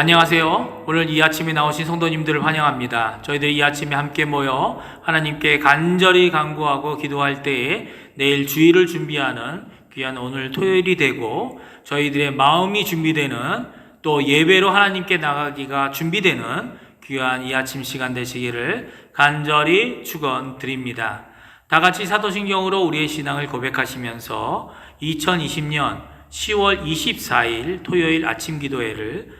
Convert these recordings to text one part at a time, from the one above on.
안녕하세요. 오늘 이 아침에 나오신 성도님들을 환영합니다. 저희들이 이 아침에 함께 모여 하나님께 간절히 간구하고 기도할 때에 내일 주일을 준비하는 귀한 오늘 토요일이 되고 저희들의 마음이 준비되는 또 예배로 하나님께 나가기가 준비되는 귀한 이 아침 시간 되시기를 간절히 축원드립니다. 다 같이 사도신경으로 우리의 신앙을 고백하시면서 2020년 10월 24일 토요일 아침 기도회를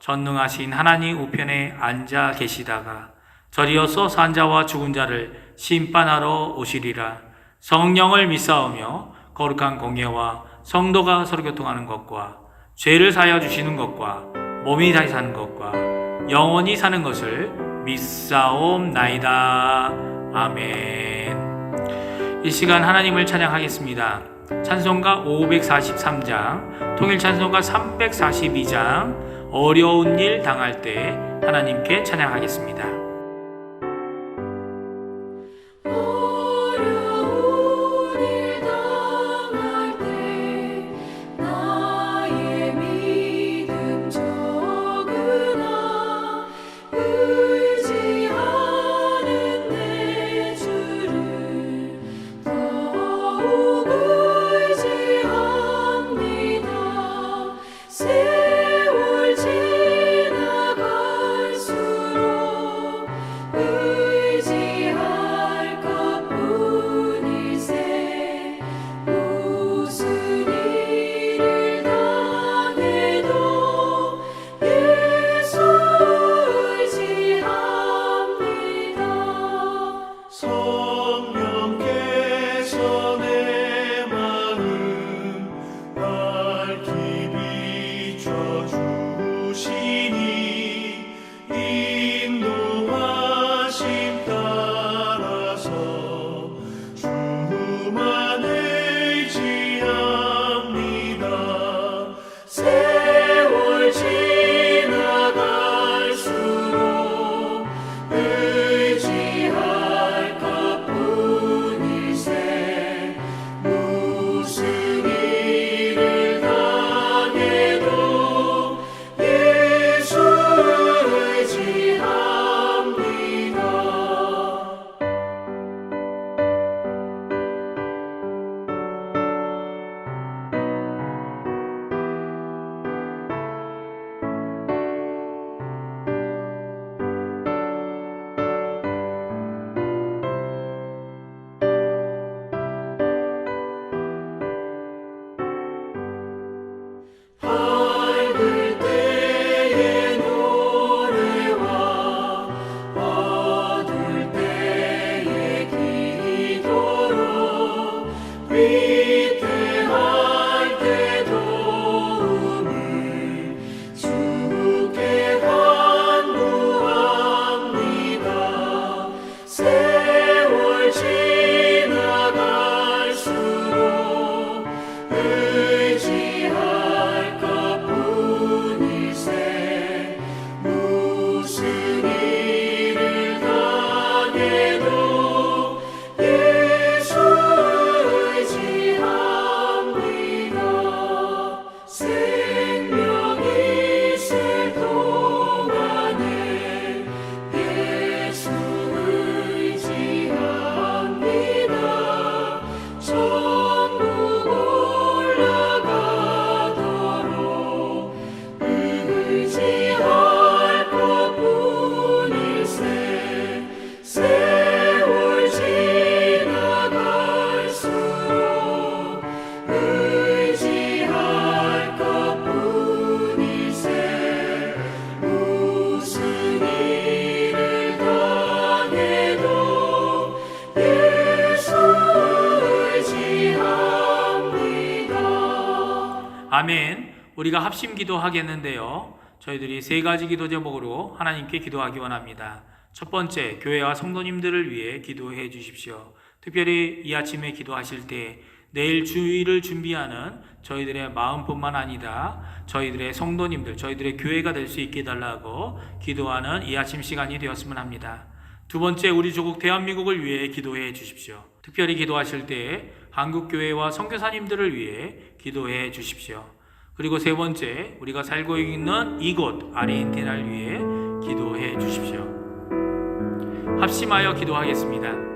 전능하신 하나님 우편에 앉아 계시다가 저리어서 산자와 죽은 자를 심판하러 오시리라. 성령을 믿사오며 거룩한 공예와 성도가 서로 교통하는 것과 죄를 사여 주시는 것과 몸이 다시 사는 것과 영원히 사는 것을 믿사옵나이다. 아멘. 이 시간 하나님을 찬양하겠습니다. 찬송가 543장 통일 찬송가 342장 어려운 일 당할 때 하나님께 찬양하겠습니다. 우리가 합심 기도하겠는데요. 저희들이 세 가지 기도 제목으로 하나님께 기도하기 원합니다. 첫 번째, 교회와 성도님들을 위해 기도해 주십시오. 특별히 이 아침에 기도하실 때 내일 주일을 준비하는 저희들의 마음뿐만 아니다. 저희들의 성도님들, 저희들의 교회가 될 수 있게 해달라고 기도하는 이 아침 시간이 되었으면 합니다. 두 번째, 우리 조국 대한민국을 위해 기도해 주십시오. 특별히 기도하실 때 한국교회와 선교사님들을 위해 기도해 주십시오. 그리고 세 번째, 우리가 살고 있는 이곳 아르헨티나를 위해 기도해 주십시오. 합심하여 기도하겠습니다.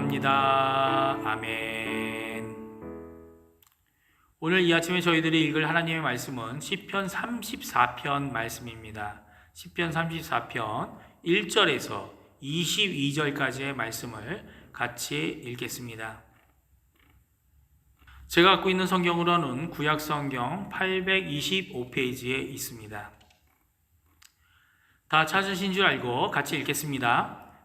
기도합니다. 아멘. 오늘 이 아침에 저희들이 읽을 하나님의 말씀은 시편 34편 말씀입니다. 시편 34편 1절에서 22절까지의 말씀을 같이 읽겠습니다. 제가 갖고 있는 성경으로는 구약 성경 825페이지에 있습니다. 다 찾으신 줄 알고 같이 읽겠습니다.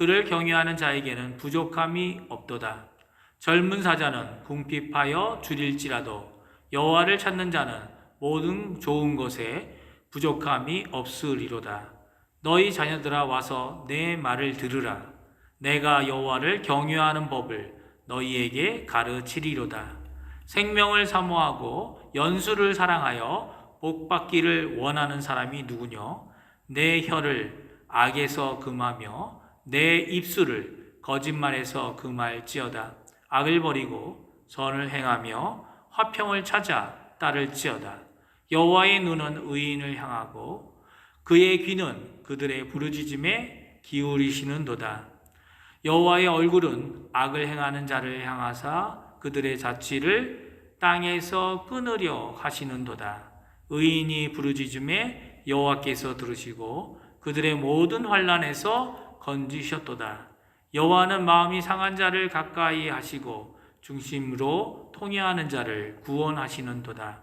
그를 경외하는 자에게는 부족함이 없도다. 젊은 사자는 궁핍하여 줄일지라도 여호와를 찾는 자는 모든 좋은 것에 부족함이 없으리로다. 너희 자녀들아 와서 내 말을 들으라. 내가 여호와를 경외하는 법을 너희에게 가르치리로다. 생명을 사모하고 연수를 사랑하여 복 받기를 원하는 사람이 누구뇨? 내 혀를 악에서 금하며 내 입술을 거짓말에서 금할지어다. 악을 버리고 선을 행하며 화평을 찾아 따를지어다. 여호와의 눈은 의인을 향하고 그의 귀는 그들의 부르짖음에 기울이시는도다. 여호와의 얼굴은 악을 행하는 자를 향하사 그들의 자취를 땅에서 끊으려 하시는도다. 의인이 부르짖음에 여호와께서 들으시고 그들의 모든 환란에서 건지셨도다. 여호와는 마음이 상한 자를 가까이 하시고 중심으로 통해하는 자를 구원하시는도다.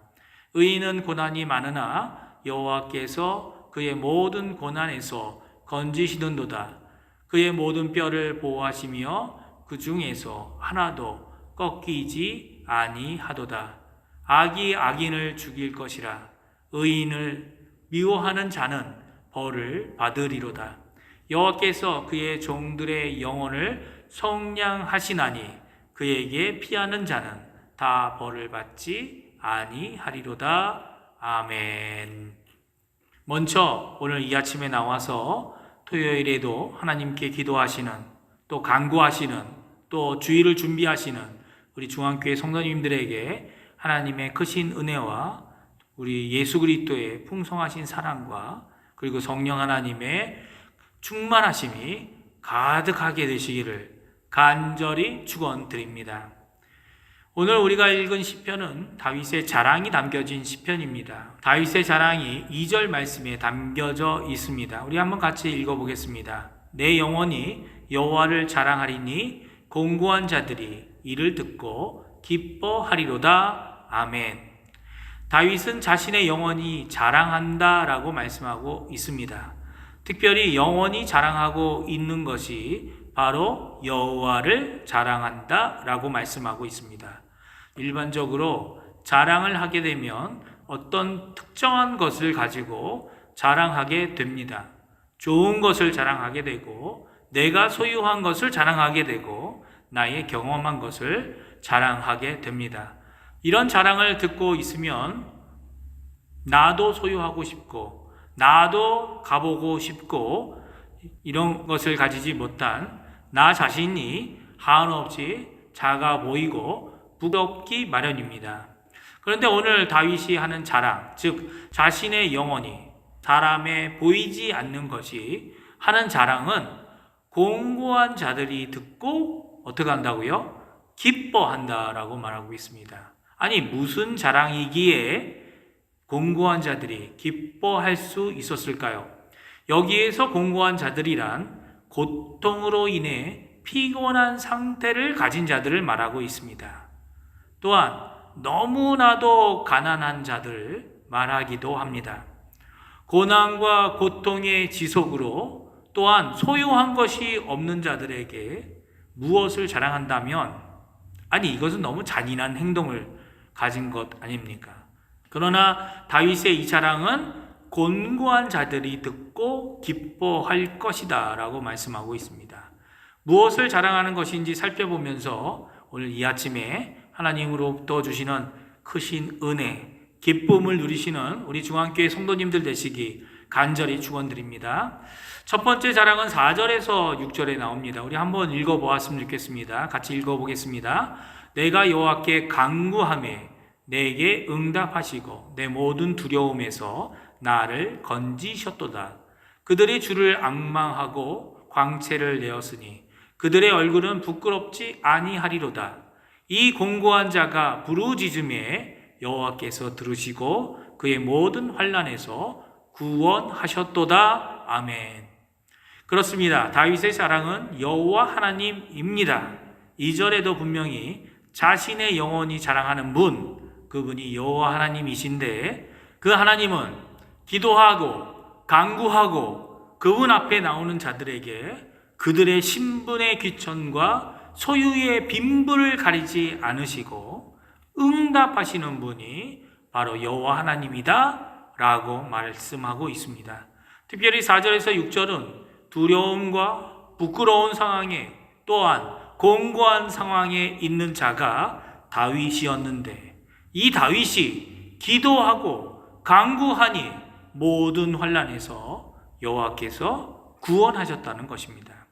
의인은 고난이 많으나 여호와께서 그의 모든 고난에서 건지시는도다. 그의 모든 뼈를 보호하시며 그 중에서 하나도 꺾이지 아니하도다. 악이 악인을 죽일 것이라 의인을 미워하는 자는 벌을 받으리로다. 여호와께서 그의 종들의 영혼을 성량하시나니 그에게 피하는 자는 다 벌을 받지 아니하리로다. 아멘. 먼저 오늘 이 아침에 나와서 토요일에도 하나님께 기도하시는 또 간구하시는 또 주의를 준비하시는 우리 중앙교회 성도님들에게 하나님의 크신 은혜와 우리 예수 그리스도의 풍성하신 사랑과 그리고 성령 하나님의 충만하심이 가득하게 되시기를 간절히 축원드립니다. 오늘 우리가 읽은 시편은 다윗의 자랑이 담겨진 시편입니다. 다윗의 자랑이 2절 말씀에 담겨져 있습니다. 우리 한번 같이 읽어 보겠습니다. 내 영혼이 여호와를 자랑하리니 공고한 자들이 이를 듣고 기뻐하리로다. 아멘. 다윗은 자신의 영혼이 자랑한다라고 말씀하고 있습니다. 특별히 영혼이 자랑하고 있는 것이 바로 여호와를 자랑한다라고 말씀하고 있습니다. 일반적으로 자랑을 하게 되면 어떤 특정한 것을 가지고 자랑하게 됩니다. 좋은 것을 자랑하게 되고 내가 소유한 것을 자랑하게 되고 나의 경험한 것을 자랑하게 됩니다. 이런 자랑을 듣고 있으면 나도 소유하고 싶고 나도 가보고 싶고 이런 것을 가지지 못한 나 자신이 한없이 작아 보이고 부럽기 마련입니다. 그런데 오늘 다윗이 하는 자랑, 즉 자신의 영혼이 사람에 보이지 않는 것이 하는 자랑은 공고한 자들이 듣고 어떻게 한다고요? 기뻐한다라고 말하고 있습니다. 아니 무슨 자랑이기에 공고한 자들이 기뻐할 수 있었을까요? 여기에서 공고한 자들이란 고통으로 인해 피곤한 상태를 가진 자들을 말하고 있습니다. 또한 너무나도 가난한 자들 말하기도 합니다. 고난과 고통의 지속으로 또한 소유한 것이 없는 자들에게 무엇을 자랑한다면 아니 이것은 너무 잔인한 행동을 가진 것 아닙니까? 그러나 다윗의 이 자랑은 곤고한 자들이 듣고 기뻐할 것이다 라고 말씀하고 있습니다. 무엇을 자랑하는 것인지 살펴보면서 오늘 이 아침에 하나님으로부터 주시는 크신 은혜, 기쁨을 누리시는 우리 중앙교회 성도님들 되시기 간절히 축원드립니다. 첫 번째 자랑은 4절에서 6절에 나옵니다. 우리 한번 읽어 보았으면 좋겠습니다. 같이 읽어 보겠습니다. 내가 여호와께 간구함에 내게 응답하시고 내 모든 두려움에서 나를 건지셨도다. 그들이 주를 악망하고 광채를 내었으니 그들의 얼굴은 부끄럽지 아니하리로다. 이 공고한 자가 부르짖음에 여호와께서 들으시고 그의 모든 환란에서 구원하셨도다. 아멘. 그렇습니다. 다윗의 자랑은 여호와 하나님입니다. 2절에도 분명히 자신의 영혼이 자랑하는 분, 그분이 여호와 하나님이신데 그 하나님은 기도하고 간구하고 그분 앞에 나오는 자들에게 그들의 신분의 귀천과 소유의 빈부를 가리지 않으시고 응답하시는 분이 바로 여호와 하나님이다 라고 말씀하고 있습니다. 특별히 4절에서 6절은 두려움과 부끄러운 상황에 또한 공고한 상황에 있는 자가 다윗이었는데 이 다윗이 기도하고 간구하니 모든 환란에서 여호와께서 구원하셨다는 것입니다.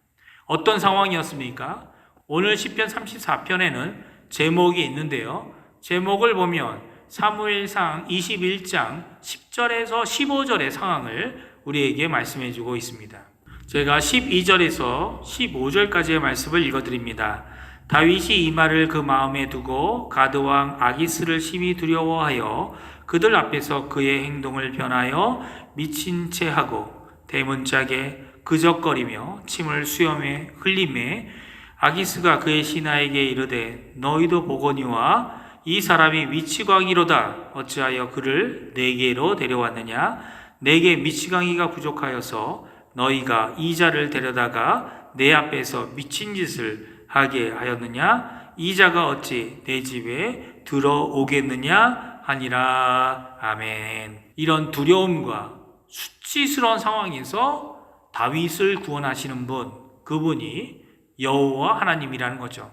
어떤 상황이었습니까? 오늘 시편 34편에는 제목이 있는데요. 제목을 보면 사무엘상 21장 10절에서 15절의 상황을 우리에게 말씀해 주고 있습니다. 제가 12절에서 15절까지의 말씀을 읽어 드립니다. 다윗이 이 말을 그 마음에 두고 가드 왕 아기스를 심히 두려워하여 그들 앞에서 그의 행동을 변하여 미친 채 하고 대문짝에 그적거리며 침을 수염에 흘림에 아기스가 그의 신하에게 이르되 너희도 보거니와 이 사람이 미치광이로다. 어찌하여 그를 내게로 데려왔느냐? 내게 미치광이가 부족하여서 너희가 이 자를 데려다가 내 앞에서 미친 짓을 하게 하였느냐 이 자가 어찌 내 집에 들어오겠느냐 하니라 아멘 이런 두려움과 수치스러운 상황에서 다윗을 구원하시는 분 그분이 여호와 하나님이라는 거죠.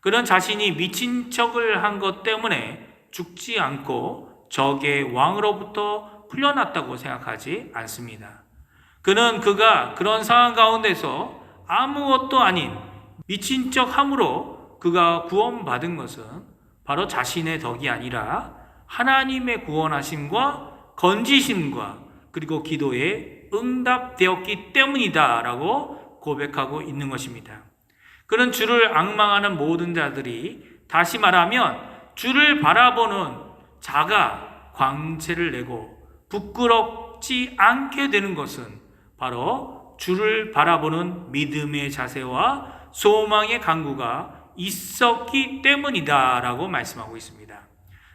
그는 자신이 미친 척을 한 것 때문에 죽지 않고 적의 왕으로부터 풀려났다고 생각하지 않습니다. 그는 그가 그런 상황 가운데서 아무것도 아닌 미친 척 함으로 그가 구원받은 것은 바로 자신의 덕이 아니라 하나님의 구원하심과 건지심과 그리고 기도에 응답되었기 때문이다라고 고백하고 있는 것입니다. 그는 주를 악망하는 모든 자들이 다시 말하면 주를 바라보는 자가 광채를 내고 부끄럽지 않게 되는 것은 바로 주를 바라보는 믿음의 자세와 소망의 강구가 있었기 때문이다라고 말씀하고 있습니다.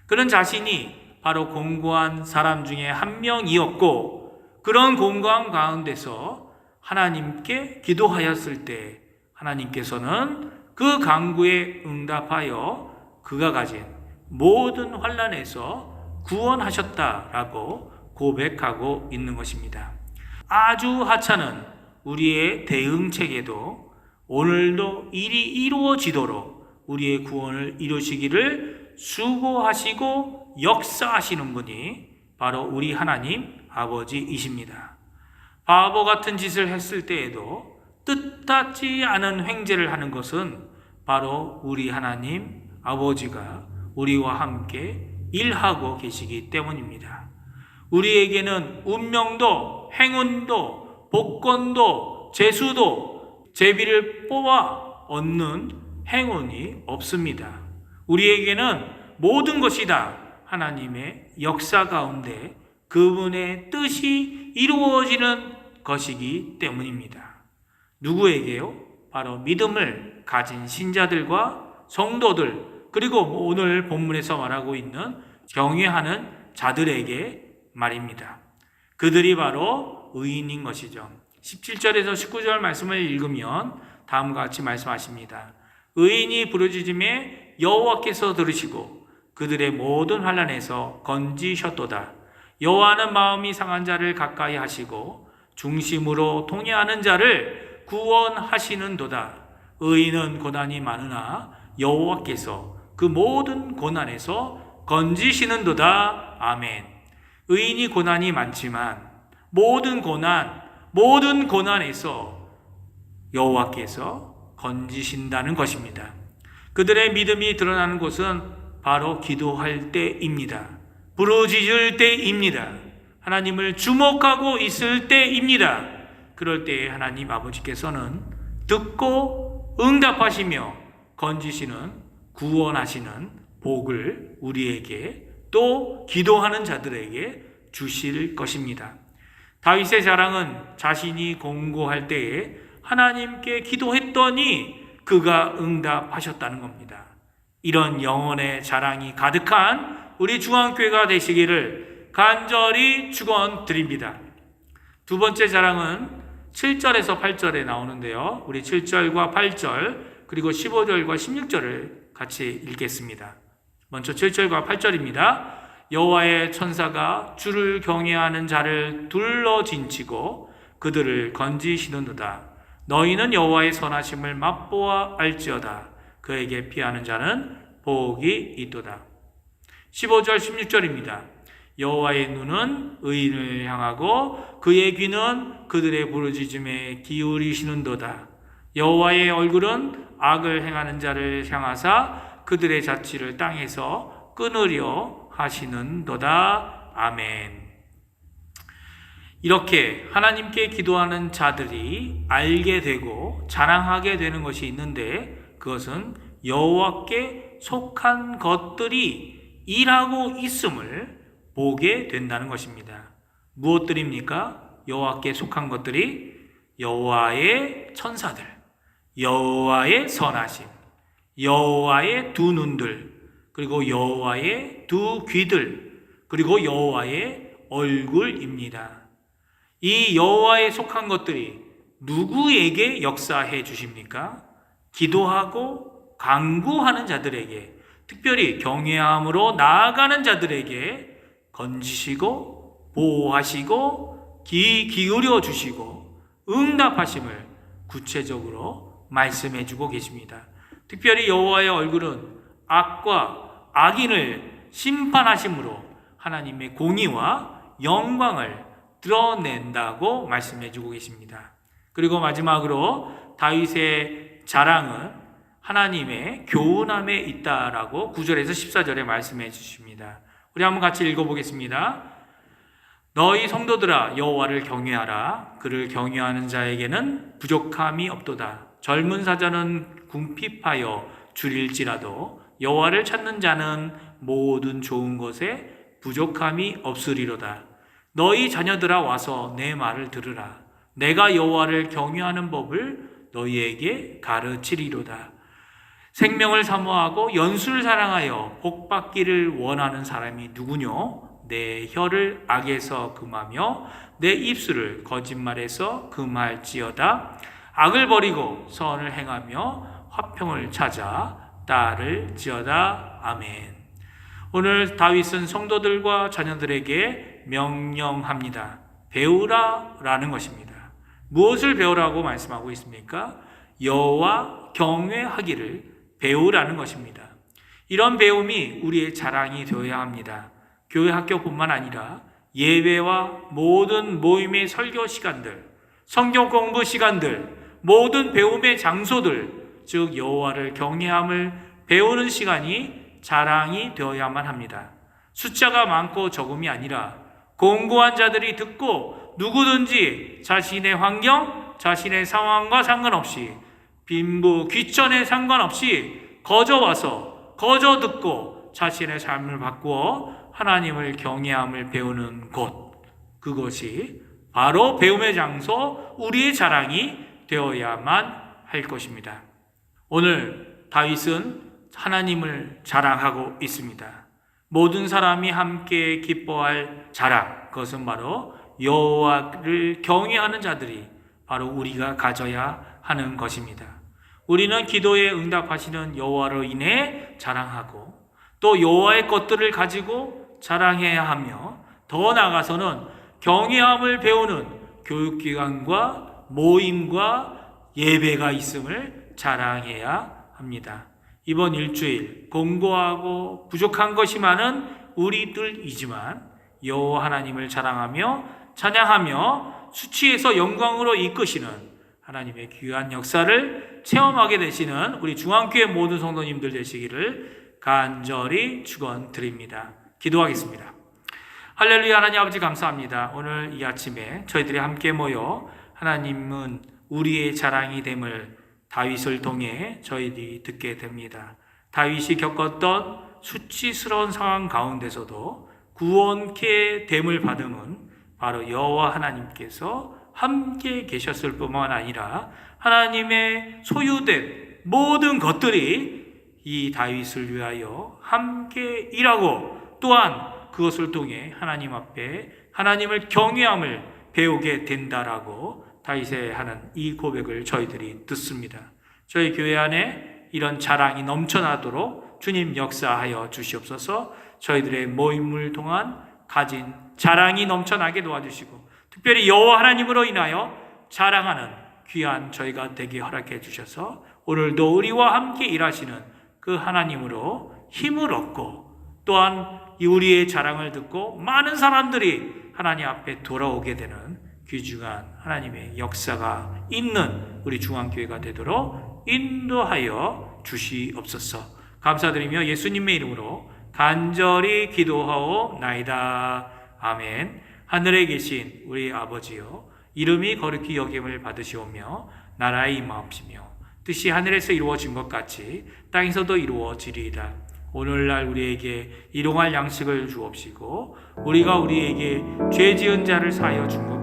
그는 자신이 바로 공고한 사람 중에 한 명이었고 그런 공고한 가운데서 하나님께 기도하였을 때 하나님께서는 그 강구에 응답하여 그가 가진 모든 환란에서 구원하셨다라고 고백하고 있는 것입니다. 아주 하찮은 우리의 대응책에도 오늘도 일이 이루어지도록 우리의 구원을 이루시기를 수고하시고 역사하시는 분이 바로 우리 하나님 아버지이십니다. 바보 같은 짓을 했을 때에도 뜻하지 않은 횡재를 하는 것은 바로 우리 하나님 아버지가 우리와 함께 일하고 계시기 때문입니다. 우리에게는 운명도 행운도 복권도 재수도 제비를 뽑아 얻는 행운이 없습니다. 우리에게는 모든 것이 다 하나님의 역사 가운데 그분의 뜻이 이루어지는 것이기 때문입니다. 누구에게요? 바로 믿음을 가진 신자들과 성도들, 그리고 오늘 본문에서 말하고 있는 경외하는 자들에게 말입니다. 그들이 바로 의인인 것이죠. 17절에서 19절 말씀을 읽으면 다음과 같이 말씀하십니다. 의인이 부르짖음에 여호와께서 들으시고 그들의 모든 환란에서 건지셨도다. 여호와는 마음이 상한 자를 가까이 하시고 중심으로 통해하는 자를 구원하시는도다. 의인은 고난이 많으나 여호와께서 그 모든 고난에서 건지시는도다. 아멘. 의인이 고난이 많지만 모든 고난, 모든 고난에서 여호와께서 건지신다는 것입니다. 그들의 믿음이 드러나는 것은 바로 기도할 때입니다. 부르짖을 때입니다. 하나님을 주목하고 있을 때입니다. 그럴 때에 하나님 아버지께서는 듣고 응답하시며 건지시는 구원하시는 복을 우리에게 또 기도하는 자들에게 주실 것입니다. 다윗의 자랑은 자신이 공고할 때에 하나님께 기도했더니 그가 응답하셨다는 겁니다. 이런 영혼의 자랑이 가득한 우리 중앙교회가 되시기를 간절히 축원드립니다. 두 번째 자랑은 7절에서 8절에 나오는데요. 우리 7절과 8절 그리고 15절과 16절을 같이 읽겠습니다. 먼저 7절과 8절입니다. 여호와의 천사가 주를 경외하는 자를 둘러 진치고 그들을 건지시는도다. 너희는 여호와의 선하심을 맛보아 알지어다. 그에게 피하는 자는 복이 있도다. 15절 16절입니다. 여호와의 눈은 의인을 향하고 그의 귀는 그들의 부르짖음에 기울이시는도다. 여호와의 얼굴은 악을 행하는 자를 향하사 그들의 자취를 땅에서 끊으려 하시는도다. 아멘. 이렇게 하나님께 기도하는 자들이 알게 되고 자랑하게 되는 것이 있는데 그것은 여호와께 속한 것들이 일하고 있음을 보게 된다는 것입니다. 무엇들입니까? 여호와께 속한 것들이 여호와의 천사들, 여호와의 선하심, 여호와의 두 눈들, 그리고 여호와의 두 귀들, 그리고 여호와의 얼굴입니다. 이 여호와에 속한 것들이 누구에게 역사해 주십니까? 기도하고 강구하는 자들에게, 특별히 경외함으로 나아가는 자들에게 건지시고 보호하시고 귀 기울여 주시고 응답하심을 구체적으로 말씀해 주고 계십니다. 특별히 여호와의 얼굴은 악과 악인을 심판하심으로 하나님의 공의와 영광을 드러낸다고 말씀해 주고 계십니다. 그리고 마지막으로 다윗의 자랑은 하나님의 교훈함에 있다라고 9절에서 14절에 말씀해 주십니다. 우리 한번 같이 읽어보겠습니다. 너희 성도들아 여호와를 경외하라 그를 경외하는 자에게는 부족함이 없도다 젊은 사자는 궁핍하여 줄일지라도 여호와를 찾는 자는 모든 좋은 것에 부족함이 없으리로다 너희 자녀들아 와서 내 말을 들으라 내가 여호와를 경외하는 법을 너희에게 가르치리로다 생명을 사모하고 연수를 사랑하여 복 받기를 원하는 사람이 누구뇨? 내 혀를 악에서 금하며 내 입술을 거짓말에서 금할지어다. 악을 버리고 선을 행하며 화평을 찾아 딸을 지어다. 아멘. 오늘 다윗은 성도들과 자녀들에게 명령합니다. 배우라 라는 것입니다. 무엇을 배우라고 말씀하고 있습니까? 여호와 경외하기를 배우라는 것입니다. 이런 배움이 우리의 자랑이 되어야 합니다. 교회 학교뿐만 아니라 예배와 모든 모임의 설교 시간들, 성경 공부 시간들, 모든 배움의 장소들, 즉 여호와를 경외함을 배우는 시간이 자랑이 되어야만 합니다. 숫자가 많고 적음이 아니라 공고한 자들이 듣고 누구든지 자신의 환경, 자신의 상황과 상관없이 빈부 귀천에 상관없이 거저 와서 거저 듣고 자신의 삶을 바꾸어 하나님을 경외함을 배우는 곳 그것이 바로 배움의 장소 우리의 자랑이 되어야만 할 것입니다. 오늘 다윗은 하나님을 자랑하고 있습니다. 모든 사람이 함께 기뻐할 자랑 그것은 바로 여호와를 경외하는 자들이 바로 우리가 가져야 하는 것입니다. 우리는 기도에 응답하시는 여호와로 인해 자랑하고 또 여호와의 것들을 가지고 자랑해야 하며 더 나아가서는 경외함을 배우는 교육기관과 모임과 예배가 있음을 자랑해야 합니다. 이번 일주일 공고하고 부족한 것이 많은 우리들이지만 여호와 하나님을 자랑하며 찬양하며 수치에서 영광으로 이끄시는 하나님의 귀한 역사를 체험하게 되시는 우리 중앙교회 모든 성도님들 되시기를 간절히 축원드립니다. 기도하겠습니다. 할렐루야 하나님 아버지 감사합니다. 오늘 이 아침에 저희들이 함께 모여 하나님은 우리의 자랑이 됨을 다윗을 통해 저희들이 듣게 됩니다. 다윗이 겪었던 수치스러운 상황 가운데서도 구원케 됨을 받음은 바로 여호와 하나님께서 함께 계셨을 뿐만 아니라 하나님의 소유된 모든 것들이 이 다윗을 위하여 함께 일하고 또한 그것을 통해 하나님 앞에 하나님을 경외함을 배우게 된다라고 다윗의 하는 이 고백을 저희들이 듣습니다. 저희 교회 안에 이런 자랑이 넘쳐나도록 주님 역사하여 주시옵소서. 저희들의 모임을 통한 가진 자랑이 넘쳐나게 도와주시고 특별히 여호와 하나님으로 인하여 자랑하는 귀한 저희가 되게 허락해 주셔서 오늘도 우리와 함께 일하시는 그 하나님으로 힘을 얻고 또한 이 우리의 자랑을 듣고 많은 사람들이 하나님 앞에 돌아오게 되는 귀중한 하나님의 역사가 있는 우리 중앙교회가 되도록 인도하여 주시옵소서. 감사드리며 예수님의 이름으로 간절히 기도하오나이다. 아멘. 하늘에 계신 우리 아버지요 이름이 거룩히 여김을 받으시오며 나라의 임하옵시며 뜻이 하늘에서 이루어진 것 같이 땅에서도 이루어지리이다. 오늘날 우리에게 일용할 양식을 주옵시고 우리가 우리에게 죄 지은 자를 사하여 준것